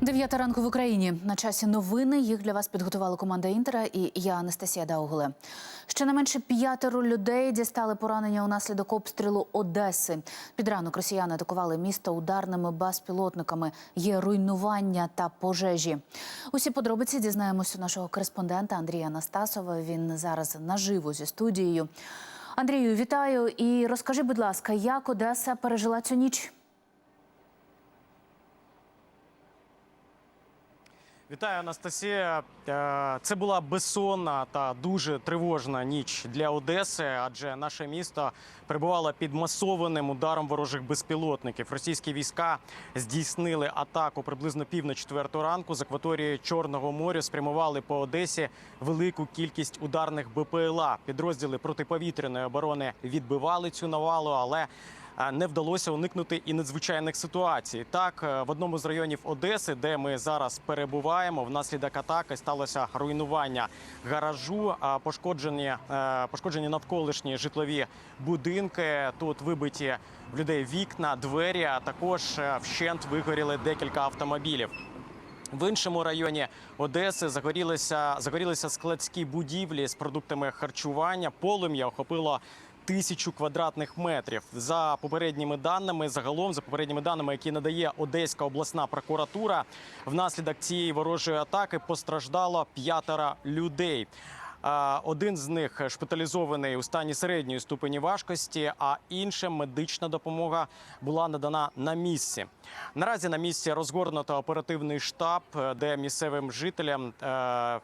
Дев'ята ранку в Україні. На часі новини. Їх для вас підготувала команда Інтера і я Анастасія Даугуле. Щонайменше п'ятеро людей дістали поранення унаслідок обстрілу Одеси. Під ранок росіяни атакували місто ударними безпілотниками. Є руйнування та пожежі. Усі подробиці дізнаємось у нашого кореспондента Андрія Анастасова. Він зараз наживо зі студією. Андрію, вітаю і розкажи, будь ласка, як Одеса пережила цю ніч? Вітаю, Анастасія. Е, Це була безсонна та дуже тривожна ніч для Одеси, адже наше місто перебувало під масованим ударом ворожих безпілотників. Російські війська здійснили атаку приблизно пів на четверту ранку з акваторії Чорного моря. Спрямували по Одесі велику кількість ударних БПЛА. Підрозділи протиповітряної оборони відбивали цю навалу, але не вдалося уникнути і надзвичайних ситуацій. Так, е, в одному з районів Одеси, де ми зараз перебуваємо, внаслідок атаки сталося руйнування гаражу, пошкоджені, е, пошкоджені навколишні житлові будинки. Тут вибиті в людей вікна, двері, а також е, вщент вигоріли декілька автомобілів. В іншому районі Одеси загорілися, загорілися складські будівлі з продуктами харчування. Полум'я охопило тисячу квадратних метрів. За попередніми даними, загалом за попередніми даними, які надає Одеська обласна прокуратура, внаслідок цієї ворожої атаки постраждало п'ятеро людей. Один з них шпиталізований у стані середньої ступені важкості, а іншим медична допомога була надана на місці. Наразі на місці розгорнуто оперативний штаб, де місцевим жителям. е,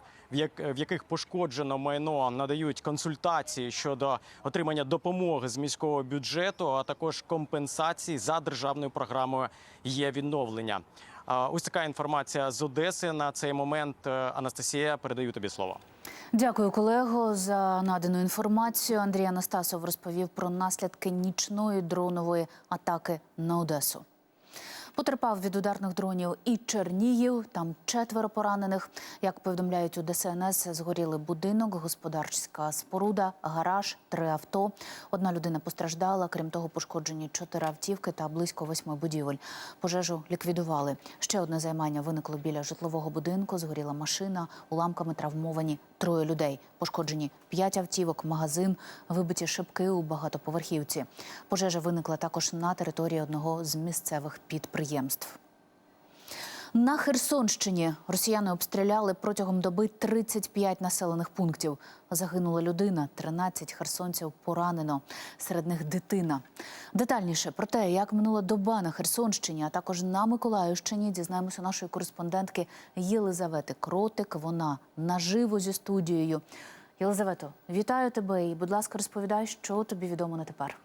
в яких пошкоджено майно надають консультації щодо отримання допомоги з міського бюджету, а також компенсації за державною програмою є відновлення. Ось така інформація з Одеси на цей момент. Е, Анастасія, передаю тобі слово. Дякую, колего, за надану інформацію. Андрій Анастасов розповів про наслідки нічної дронової атаки на Одесу. Потерпав від ударних дронів і Чернігів. Там четверо поранених. Як повідомляють у ДСНС, згоріли будинок, господарська споруда, гараж, три авто. Одна людина постраждала. Крім того, пошкоджені чотири автівки та близько восьми будівель. Пожежу ліквідували. Ще одне займання виникло біля житлового будинку. Згоріла машина, уламками травмовані троє людей. Пошкоджені п'ять автівок, магазин, вибиті шибки у багатоповерхівці. Пожежа виникла також на території одного з місцевих підприємств. На Херсонщині росіяни обстріляли протягом доби 35 населених пунктів. Загинула людина, 13 херсонців поранено. Серед них дитина. Детальніше про те, як минула доба на Херсонщині, а також на Миколаївщині, дізнаємося у нашої кореспондентки Єлизавети Кротик. Вона наживо зі студією. Єлизавето, вітаю тебе і, будь ласка, розповідай, що тобі відомо на тепер.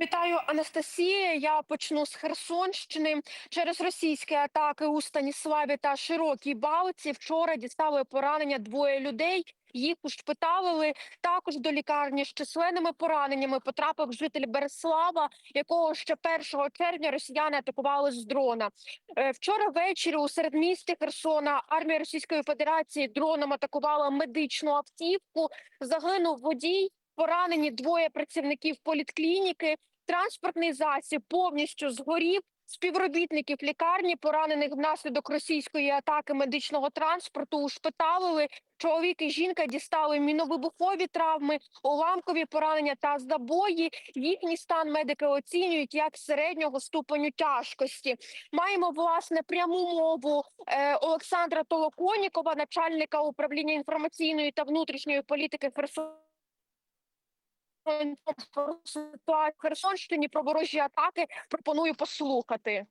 Вітаю, Анастасія. Я почну з Херсонщини. Через російські атаки у Станіславі та Широкій Балці вчора дістали поранення двоє людей. Їх ушпиталили. Також до лікарні з численними пораненнями потрапив житель Береслава, якого ще 1 червня росіяни атакували з дрона. Е, Вчора ввечері у середмісті Херсона армія Російської Федерації дроном атакувала медичну автівку. Загинув водій. Поранені двоє працівників політклініки. Транспортний засіб повністю згорів. Співробітників лікарні, поранених внаслідок російської атаки медичного транспорту, ушпиталили. Чоловік і жінка дістали міновибухові травми, уламкові поранення та забої. Їхній стан медики оцінюють як середнього ступеню тяжкості. Маємо власне пряму мову е, Олександра Толоконікова, начальника управління інформаційної та внутрішньої політики Херсон про ситуацію в Херсонщині про ворожі атаки пропоную послухати.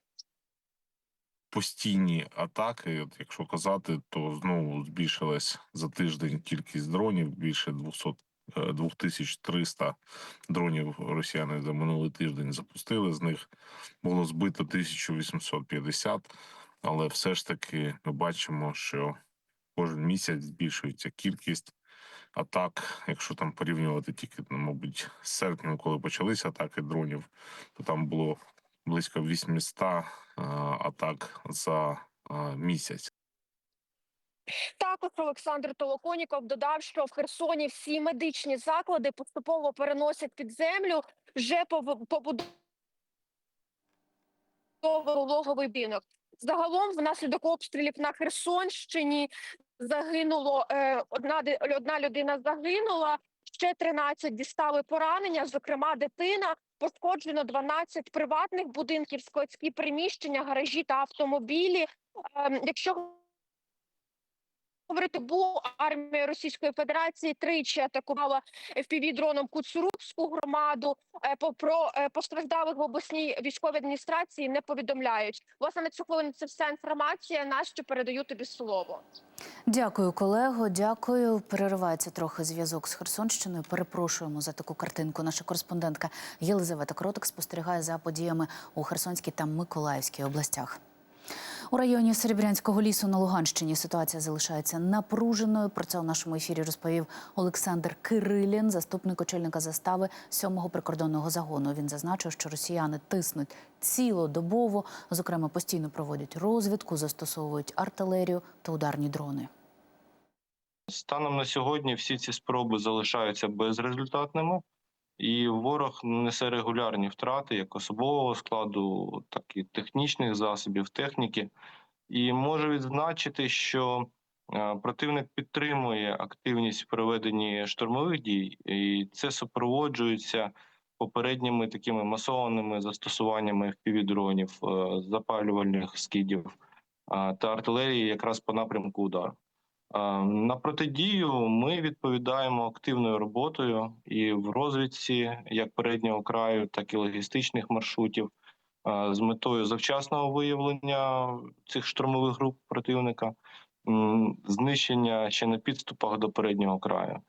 постійні атаки. От якщо казати, то знову збільшилась за тиждень кількість дронів більше 200, е, 2300 дронів росіяни за минулий тиждень запустили. З них було збито 1850, але все ж таки ми бачимо, що кожен місяць збільшується кількість атак. Якщо там порівнювати тільки, ну, мабуть, з серпня, коли почалися атаки дронів, то там було близько 800 е, атак за е, місяць. Також Олександр Толоконіков додав, що в Херсоні всі медичні заклади поступово переносять під землю вже пов- логовий будинок. Загалом, внаслідок обстрілів на Херсонщині загинуло е, одна одна людина загинула. Ще 13 дістали поранення, зокрема дитина. Пошкоджено 12 приватних будинків, складські приміщення, гаражі та автомобілі. Ем, Якщо говорити, бо армія Російської Федерації тричі атакувала FPV-дроном Куцурубську громаду. Е, Про е, постраждалих в обласній військовій адміністрації не повідомляють. Власне на цю хвилину це вся інформація. Настю передаю тобі слово. Дякую, колего. Дякую. Переривається трохи зв'язок з Херсонщиною. Перепрошуємо за таку картинку. Наша кореспондентка Єлизавета Кротик спостерігає за подіями у Херсонській та Миколаївській областях. У районі Серебрянського лісу на Луганщині ситуація залишається напруженою. Про це у нашому ефірі розповів Олександр Кирилін, заступник очільника застави 7-го прикордонного загону. Він зазначив, що росіяни тиснуть цілодобово, зокрема постійно проводять розвідку, застосовують артилерію та ударні дрони. Станом на сьогодні всі ці спроби залишаються безрезультатними, і ворог несе регулярні втрати як особового складу, так і технічних засобів, техніки. І можу відзначити, що е, противник підтримує активність проведенні штурмових дій, і це супроводжується попередніми такими масованими застосуваннями FPV-дронів, е, запалювальних скидів е, та артилерії якраз по напрямку удару. На протидію ми відповідаємо активною роботою і в розвідці як переднього краю, так і логістичних маршрутів з метою завчасного виявлення цих штурмових груп противника, знищення ще на підступах до переднього краю.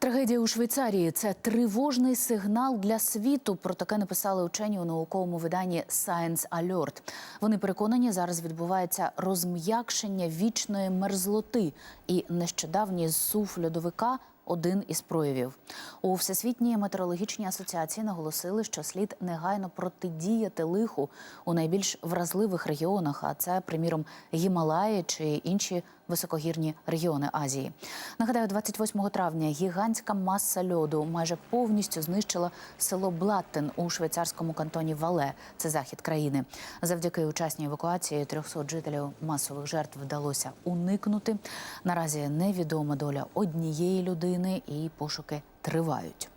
Трагедія у Швейцарії це тривожний сигнал для світу. Про таке написали учені у науковому виданні Science Alert. Вони переконані, зараз відбувається розм'якшення вічної мерзлоти, і нещодавній зсув льодовика один із проявів. У Всесвітній метеорологічній асоціації наголосили, що слід негайно протидіяти лиху у найбільш вразливих регіонах, а це, приміром, Гімалаї чи інші високогірні регіони Азії. Нагадаю, 28 травня гігантська маса льоду майже повністю знищила село Блаттен у швейцарському кантоні Вале. Це захід країни. Завдяки учасній евакуації 300 жителів масових жертв вдалося уникнути. Наразі невідома доля однієї людини, і пошуки тривають.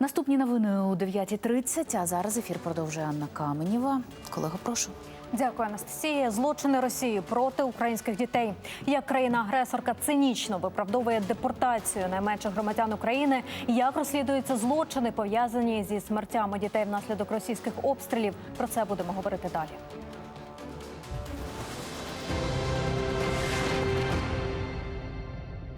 Наступні новини о 9.30, а зараз ефір продовжує Анна Каменєва. Колего, прошу. Дякую, Анастасія. Злочини Росії проти українських дітей. Як країна-агресорка цинічно виправдовує депортацію найменших громадян України. Як розслідуються злочини пов'язані зі смертями дітей внаслідок російських обстрілів? Про це будемо говорити далі.